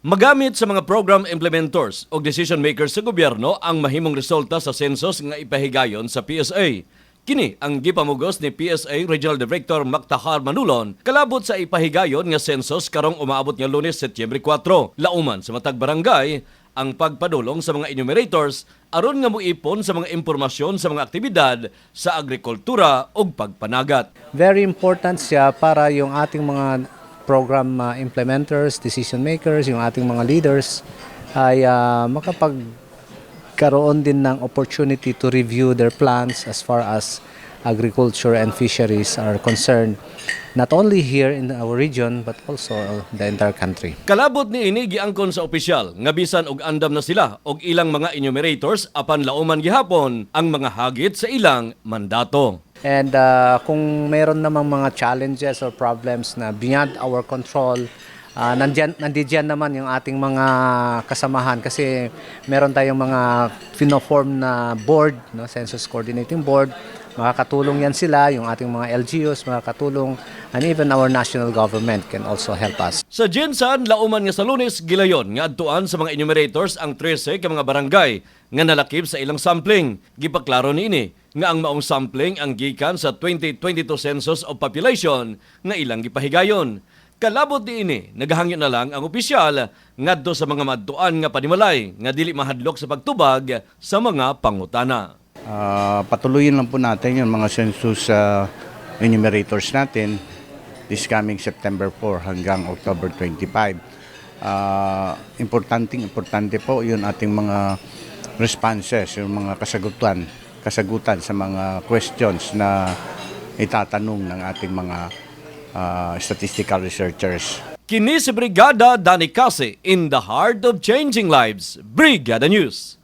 Magamit sa mga program implementers o decision makers sa gobyerno ang mahimong resulta sa census nga ipahigayon sa PSA. Kini ang gipamugos ni PSA Regional Director Mactahar Manulon kalabot sa ipahigayon nga census karong umaabot nga Lunes, Setyembre 4. Lauman sa matag barangay ang pagpadulong sa mga enumerators aron nga muipon sa mga impormasyon sa mga aktibidad sa agrikultura ug pagpanagat. Very important siya para yung ating mga program uh, implementers, decision makers, yung ating mga leaders ay uh, makapagkaroon din ng opportunity to review their plans as far as agriculture and fisheries are concerned not only here in our region but also the entire country. Kalabot ni ini giangkon sa opisyal nga bisan og andam na sila og ilang mga enumerators apan lauman gihapon ang mga hagit sa ilang mandato. And uh, kung meron namang mga challenges or problems na beyond our control, uh, nandyan, nandiyan naman yung ating mga kasamahan kasi meron tayong mga finoform na board, no, Census Coordinating Board. Makakatulong yan sila, yung ating mga LGUs, makakatulong, and even our national government can also help us. Sa Jinsan, lauman nga sa lunes, gilayon nga adtuan sa mga enumerators ang 13 ka mga barangay nga nalakip sa ilang sampling. Gipaklaro ni ini nga ang maong sampling ang gikan sa 2022 Census of Population nga ilang gipahigayon. Kalabot ni ini, naghangyo na lang ang opisyal ngadto sa mga madtuan nga panimalay nga dili mahadlok sa pagtubag sa mga pangutana. Ah, patuloyin lang po natin yung mga census ah, enumerators natin this coming September 4 hanggang October 25. Ah, importanteng importante po yung ating mga responses, yung mga kasagutan, kasagutan sa mga questions na itatanong ng ating mga ah, statistical researchers. Kini si Brigada Dani Case in the heart of changing lives. Brigada News.